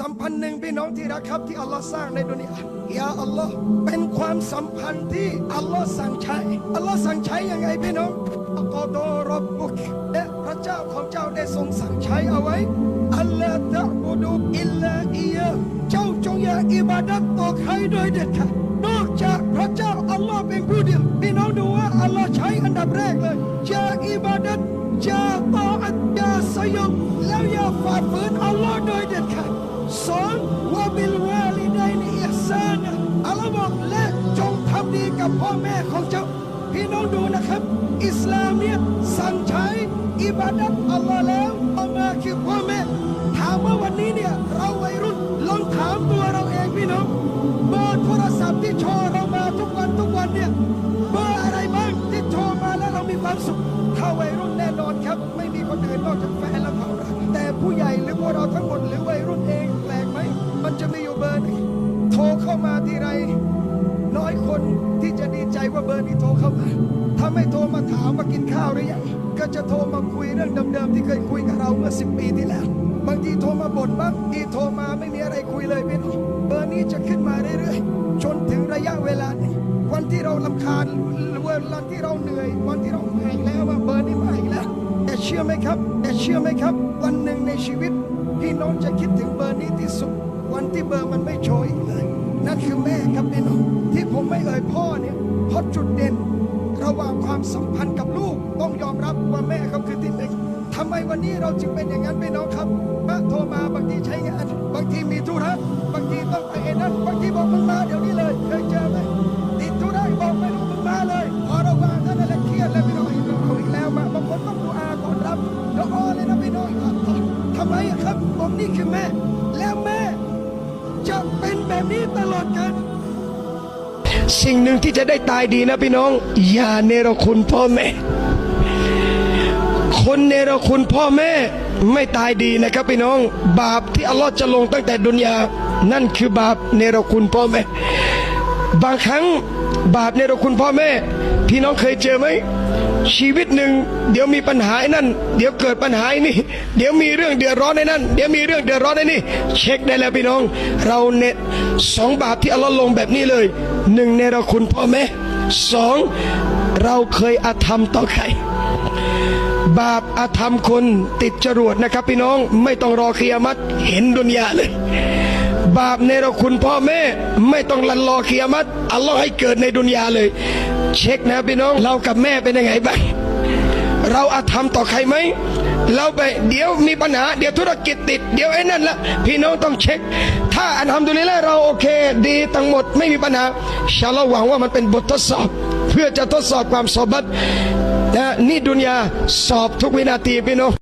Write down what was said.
สัมพันธ์หนึ่งพี่น้องที่รักครับที่อัลลอฮ์สร้างในดุนยายาอัลลอฮ์เป็นความสัมพันธ์ที่อัลลอฮ์สั่งใช้อัลลอฮ์สั่งใช้ยังไงพี่น้องอักอดอรับบุกและพระเจ้าของเจ้าได้ทรงสั่งใช้เอาไว้อัลลอฮ์ตะบุดูอิลลาอียะเจ้าจงอย่าอิบาดัตต่อใครโดยเด็ดขาดนอกจากพระเจ้าอัลลอฮ์เป็นผู้เดียวพี่น้องดูว่าอัลลอฮ์ใช้อันดับแรกเลยอย่าอิบาดัตอย่าตออัตอย่าสยบแล้วอย่าฝ่าฝืน กับพ่อแม่ของเจ้า พี่น้องดูนะครับ อิสลามเนี่ยสั่งใช้อิบาดัตอัลลอฮ์แล้วเอามาคือพ่อแม่ ถามว่าวันนี้เนี่ยเราวัยรุ่นลองถามตัวเราเองพี่น้องเบอร์โทรศัพท์ที่โทรเรามาทุกวันทุกวันเนี่ยเบอร์อะไรบ้างที่โทรมาแล้วเรามีความสุขถ้าวัยรุ่นแน่นอนครับ ไม่มีคนอื่นนอกจากแฟนและความรักแต่ผู้ใหญ่หรือพวกเราทั้งหมดหรือวัยรุ่นเองแปลกไหมมันจะมีอยู่เบอร์นึงโทรเข้ามาที่ไรน้อยคน ใจว่าเบอร์นี้โทรเข้ามา ถ้าไม่โทรมาถามมากินข้าวหรือยัง ก็จะโทรมาคุยเรื่องเดิมๆที่เคยคุยกับเราเมื่อสิบปีที่แล้ว บางทีโทรมาบ่นบ้างทีโทรมาไม่มีอะไรคุยเลยพี่น้เบอร์นี้จะขึ้นมาเรื่อยๆ จนถึงระยะเวลานึ่งวันที่เราลำคาญวันที่เราเหนื่อย วันที่เราเหนื่อยแล้วว่าเบอร์นี้มาอีกแล้ว แต่เชื่อไหมครับ แต่เชื่อไหมครับ วันหนึ่งในชีวิตพี่น้องจะคิดถึงเบอร์นี้ที่สุด วันที่เบอร์มันไม่โชยอีกเลย นั่นคือแม่ครับพี่น้องที่ผมไม่เอ่ยพ่อเนี่ยเพราะจุดเด่น ระหว่างความสัมพันธ์กับลูกต้องยอมรับว่าแม่เขาคือที่หนึ่งทำไมวันนี้เราจึงเป็นอย่างนั้นพี่น้องครับป้าโทรมาบางทีใช้งาน บางทีมีธุระบางทีต้องไปไอ้นั่นบางทีบอกมึงมาเดี๋ยวนี้เลยเคยเจอไหมติดธุระบอกไม่รู้มึงมาเลย พอเราวางท่านั้นแหละเครียดแล้วพี่น้องเอาอีกแล้วมาบางคนต้องดูอาก่อนรับเดี๋ยวอ้อเลยนะพี่น้องอะทำไมอะครับผมนี่คือแม่ แบบนี้ตลอดกันสิ่งหนึ่งที่จะได้ตายดีนะพี่น้อง อย่าเนรคุณพ่อแม่ คนเนรคุณพ่อแม่ ไม่ตายดีนะครับพี่น้อง บาปที่อัลลอฮ์จะลงตั้งแต่ดุนยา นั่นคือบาปเนรคุณพ่อแม่ บางครั้งบาปเนรคุณพ่อแม่ พี่น้องเคยเจอไหม ชีวิตหนึ่งเดี๋ยวมีปัญหาไอ้นั่น เดี๋ยวเกิดปัญหาไอ้นี่ เดี๋ยวมีเรื่องเดือดร้อนในนั่น เดี๋ยวมีเรื่องเดือดร้อนในนี่ เช็คได้แล้วพี่น้อง เราเน็ตสองบาปที่อัลลอฮ์ลงแบบนี้เลยหนึ่งเนรคุณพ่อแม่สองเราเคยอาธรรมต่อใครบาปอาธรรมคนติดจรวดนะครับ พี่น้องไม่ต้องรอเคียมัดเห็นดุนยาเลย บาปเนรคุณพ่อแม่ ไม่ต้องลันรอเคียมัดอัลลอฮ์ให้เกิดในดุนยาเลย เช็คนะพี่น้อง เรากับแม่เป็นยังไงบ้างเราอาธรรมต่อใครไหม เราไปเดี๋ยวมีปัญหา เดี๋ยวธุรกิจติด เดี๋ยวไอ้นั่นละพี่น้องต้องเช็ค ถ้าอันทำดุลิลเราโอเค ดีทั้งหมดไม่มีปัญหาอินชาลลอฮ์หวังว่ามันเป็นบททดสอบ เพื่อจะทดสอบความสอบัตนะนี่ดุนยาสอบทุกวินาทีพี่น้อง